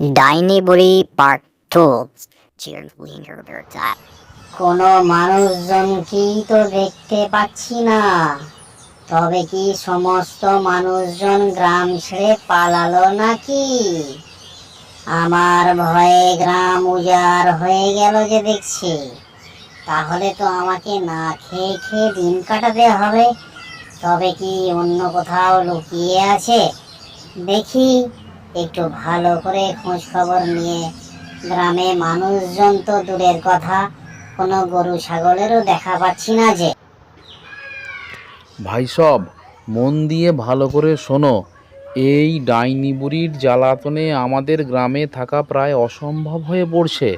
ডাইনি বুড়ি part two কোনো মানুষজনকেই তো দেখতে পাচ্ছি না। তবে কি সমস্ত মানুষজন গ্রাম ছেড়ে পালালো নাকি? আমার ভয়ে গ্রাম উজাড় হয়ে গেল যে দেখছি। তাহলে তো আমাকে না খেয়ে খেয়ে দিন কাটাতে হবে। তবে কি অন্য কোথাও লুকিয়ে আছে? দেখি। একটু ভালো করে খোঁজ খবর নিয়ে গ্রামে মানুষজন তো দূরের কথা, কোনো গরু ছাগলেরও দেখা পাচ্ছি না যে। ভাই সব, মন দিয়ে ভালো করে শোনো, এই ডাইনি বুড়ির জ্বালাতনে আমাদের গ্রামে থাকা প্রায় অসম্ভব হয়ে পড়ছে।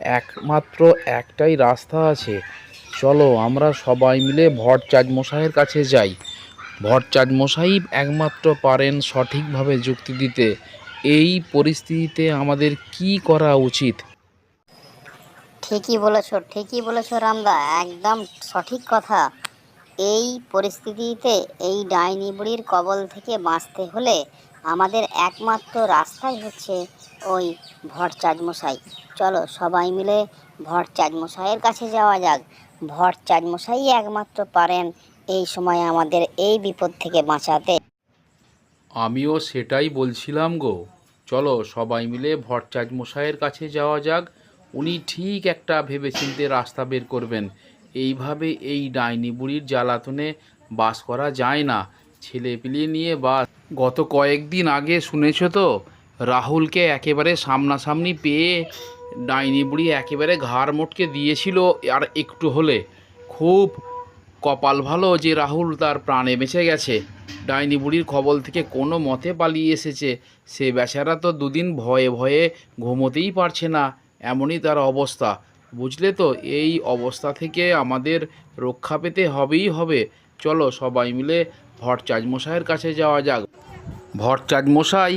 একমাত্র একটাই রাস্তা আছে। চলো আমরা সবাই মিলে ভট্টাচার্য মশাইয়ের কাছে যাই। ভট্টাচার্য মশাই একমাত্র পারেন সঠিকভাবে যুক্তি দিতে। এই পরিস্থিতিতে আমাদের কি করা উচিত? ঠিকই বলেছ ঠিকই বলেছ রামদা, একদম সঠিক কথা। এই পরিস্থিতিতে এই ডাইনি বুড়ির কবল থেকে বাঁচতে হলে আমাদের একমাত্র রাস্তাই হচ্ছে ওই ভট্টাচার্য মশাই চলো সবাই মিলে ভট্টাচার্য মশাইয়ের কাছে যাওয়া যাক। ভট্টাচার্য মশাই একমাত্র পারেন এই সময় আমাদের এই বিপদ থেকে বাঁচাতে। আমিও সেটাই বলছিলাম গো। চলো সবাই মিলে ভট্টাচার্য মশাইয়ের কাছে যাওয়া যাক। উনি ঠিক একটা ভেবেচিন্তে রাস্তা বের করবেন। এইভাবে এই ডাইনি বুড়ির জ্বালাতনে বাস করা যায় না। ছেলে পিলে নিয়ে বাস। গত কয়েকদিন আগে শুনেছো তো? রাহুলকে একেবারে সামনাসামনি পেয়ে ডাইনি বুড়ি একেবারে ঘাড় মোটকে দিয়েছিল, আর একটু হলে। খুব কপাল ভালো যে রাহুল তার প্রাণে বেঁচে গেছে। ডাইনি বুড়ির খবল থেকে কোনো মতে পালিয়ে এসেছে। সে বেচারা তো দুদিন ভয়ে ভয়ে ঘুমোতেই পারছে না, এমনই তার অবস্থা। বুঝলে তো, এই অবস্থা থেকে আমাদের রক্ষা পেতে হবেই হবে। চলো সবাই মিলে ভট্টাচার্য মশাইয়ের কাছে যাওয়া যাক। ভট্টাচার্য মশাই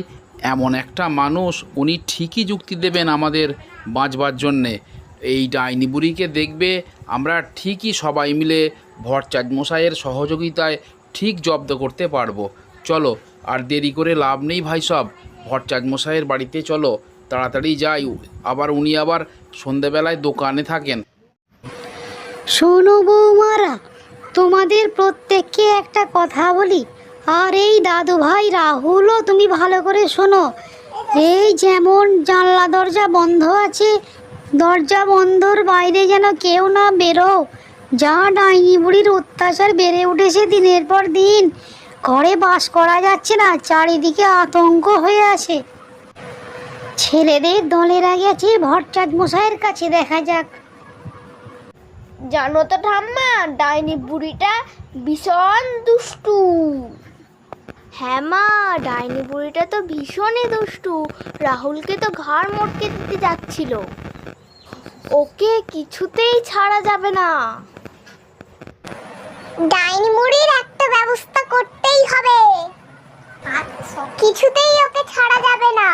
এমন একটা মানুষ, উনি ঠিকই যুক্তি দেবেন আমাদের বাঁচবার জন্যে। এই ডাইনি বুড়িকে দেখবে, আমরা ঠিকই সবাই মিলে ভট্টাচার্য মশাইয়ের সহযোগিতায় ঠিক জব্দ করতে পারব। চলো, আর দেরি করে লাভ নেই ভাই সব। ভট্টাচার্য মশাইয়ের বাড়িতে চলো, তাড়াতাড়ি যাই। আবার উনি আবার সন্ধেবেলায় দোকানে থাকেন। শোনো বৌমারা, তোমাদের প্রত্যেককে একটা কথা বলি। আর এই দাদু ভাই রাহুলও তুমি ভালো করে শোনো। এই যেমন জানলা দরজা বন্ধ আছে, দরজা বন্ধর বাইরে যেন কেউ না বেরো যা ডাইনি বুড়ির অত্যাচার বেড়ে উঠেছে দিনের পর দিন। ঘরে বাস করা যাচ্ছে না চারিদিকে আতঙ্ক হয়ে আছে। ছেলেদের দলেরা গেছে ভট্টাচ মশাইয়ের কাছে দেখা যাক। জানো তো ঠাম্মা ডাইনি বুড়িটা ভীষণ দুষ্টু। হ্যাঁ মা ডাইনি বুড়িটা তো ভীষণই দুষ্টু। রাহুলকে তো ঘাড় মটকে দিতে যাচ্ছিল। ওকে কিছুতেই ছাড়া যাবে না। ডাইনি মুড়ির একটা ব্যবস্থা করতেই হবে। কিছুতেই ওকে ছাড়া যাবে না।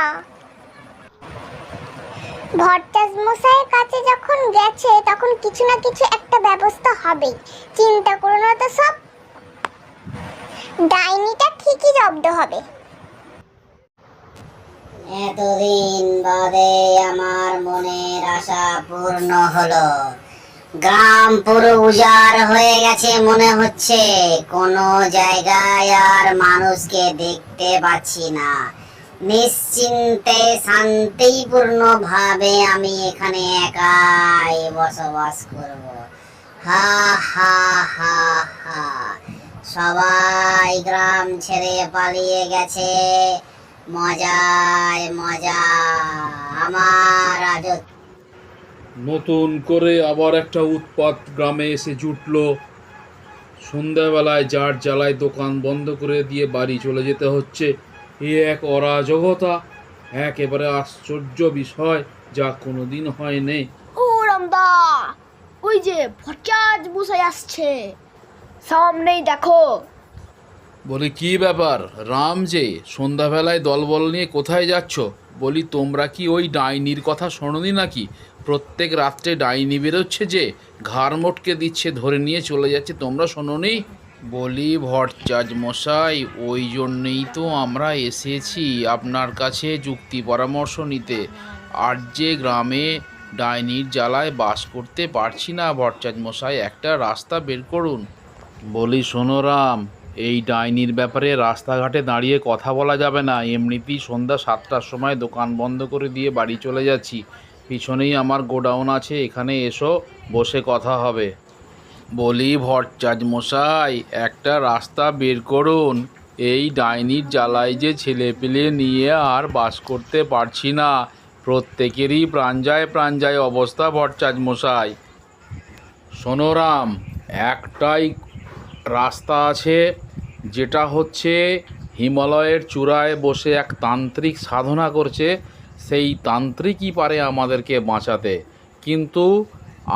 ভট্টাচ মশাইয়ের কাছে যখন গেছে, তখন কিছু না কিছু একটা ব্যবস্থা হবে চিন্তা করো না তো সব। ডাইনিটা ঠিকই জব্দ হবে। এতদিন বাদে আমার মনের আশা পূর্ণ হলো। গ্রাম পুরো উজাড় হয়ে গেছে মনে হচ্ছে। কোনো জায়গায় আর মানুষকে দেখতে পাচ্ছি না। নিশ্চিন্তে শান্তিপূর্ণ ভাবে আমি এখানে একাই বসবাস করব। হা হা হা হা। সবাই গ্রাম ছেড়ে পালিয়ে গেছে। মজায় মজা। আমার রাজত্ব নতুন করে আবার একটা উৎপাত গ্রামে এসে জুটলো। সন্ধ্যাবেলায় যার জ্বালায় দোকান বন্ধ করে দিয়ে বাড়ি চলে যেতে হচ্ছে। এ এক অরাজকতা একেবারে আশ্চর্য বিষয় যা কোনোদিন হয়নি। ও রামদা ওই যে ভট্টাচ বসাই আসছে। সামনেই দেখো। বলি কি ব্যাপার? রাম যে সন্ধ্যাবেলায় দলবল নিয়ে কোথায় যাচ্ছ? বলি তোমরা কি ওই ডাইনির কথা শোনোনি নাকি? প্রত্যেক রাত্রে ডাইনি বেরোচ্ছে যে, ঘাড় মোটকে দিচ্ছে, ধরে নিয়ে চলে যাচ্ছে। তোমরা শোনোনি বলি ভট্টাচ মশাই, ওই জন্যেই তো আমরা এসেছি আপনার কাছে যুক্তি পরামর্শ নিতে। আর যে গ্রামে ডাইনির জ্বালায় বাস করতে পারছি না ভট্টাচ মশাই, একটা রাস্তা বের করুন। বলি সোনোরাম এই ডাইনির ব্যাপারে রাস্তাঘাটে দাঁড়িয়ে কথা বলা যাবে না। এমনিতেই সন্ধ্যা সাতটার সময় দোকান বন্ধ করে দিয়ে বাড়ি চলে যাচ্ছি। পিছনেই আমার গোডাউন আছে, এখানে এসো, বসে কথা হবে। বলি, ভট্টাচ মশাই, একটা রাস্তা বের করুন। এই ডাইনির জ্বালায় যে ছেলে পেলে নিয়ে আর বাস করতে পারছি না। প্রত্যেকেরই প্রাণ যায় প্রাণ যায় অবস্থা, ভট্টাচ মশাই। সোনোরাম একটাই রাস্তা আছে, যেটা হচ্ছে হিমালয়ের চূড়ায় বসে এক তান্ত্রিক সাধনা করছে। সেই তান্ত্রিকই পারে আমাদেরকে বাঁচাতে। কিন্তু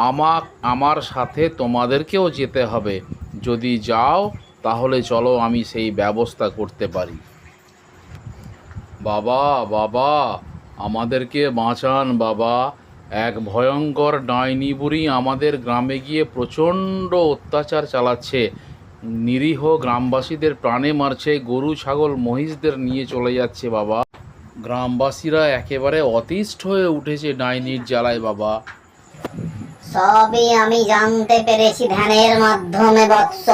আমার আমার সাথে তোমাদেরকেও যেতে হবে। যদি যাও, তাহলে চলো আমি সেই ব্যবস্থা করতে পারি। বাবা বাবা, আমাদেরকে বাঁচান বাবা। এক ভয়ঙ্কর ডাইনি বুড়ি আমাদের গ্রামে গিয়ে প্রচণ্ড অত্যাচার চালাচ্ছে। নিরীহ গ্রামবাসীদের প্রাণে মারছে, গরু, ছাগল, মহিষদের নিয়ে চলে যাচ্ছে বাবা। গ্রামবাসীরা একেবারে অতিষ্ঠ হয়ে উঠেছে ডাইনির জ্বালায় বাবা। সবই আমি জানতে পেরেছি ধ্যানের মাধ্যমে বৎস।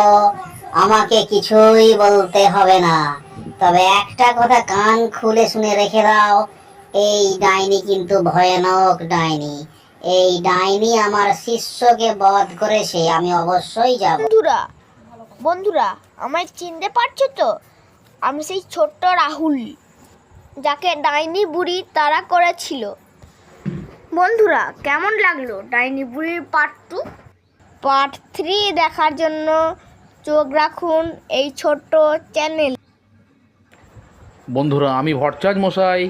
আমাকে কিছুই বলতে হবে না। তবে একটা কথা কান খুলে শুনে রেখে দাও এই ডাইনি কিন্তু ভয়ানক ডাইনি। এই ডাইনি আমার শিষ্যকে বধ করেছে আমি অবশ্যই যাব। বন্ধুরা বন্ধুরা আমায় চিনতে পারছ তো? আমি সেই ছোট্ট রাহুল। যাকে ডাইনি বুড়ি তারা করেছিল। বন্ধুরা, কেমন লাগল ডাইনি বুড়ির পার্ট টু পার্ট থ্রি দেখার জন্য চোখ রাখুন এই ছোট্ট চ্যানেল বন্ধুরা, আমি ভট্টাচ মশাই।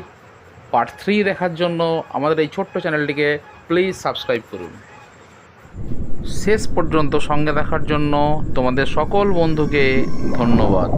পার্ট থ্রি দেখার জন্য আমাদের এই ছোট্ট চ্যানেলটিকে প্লিজ সাবস্ক্রাইব করুন। শেষ পর্যন্ত সঙ্গে দেখার জন্য তোমাদের সকল বন্ধুকে ধন্যবাদ।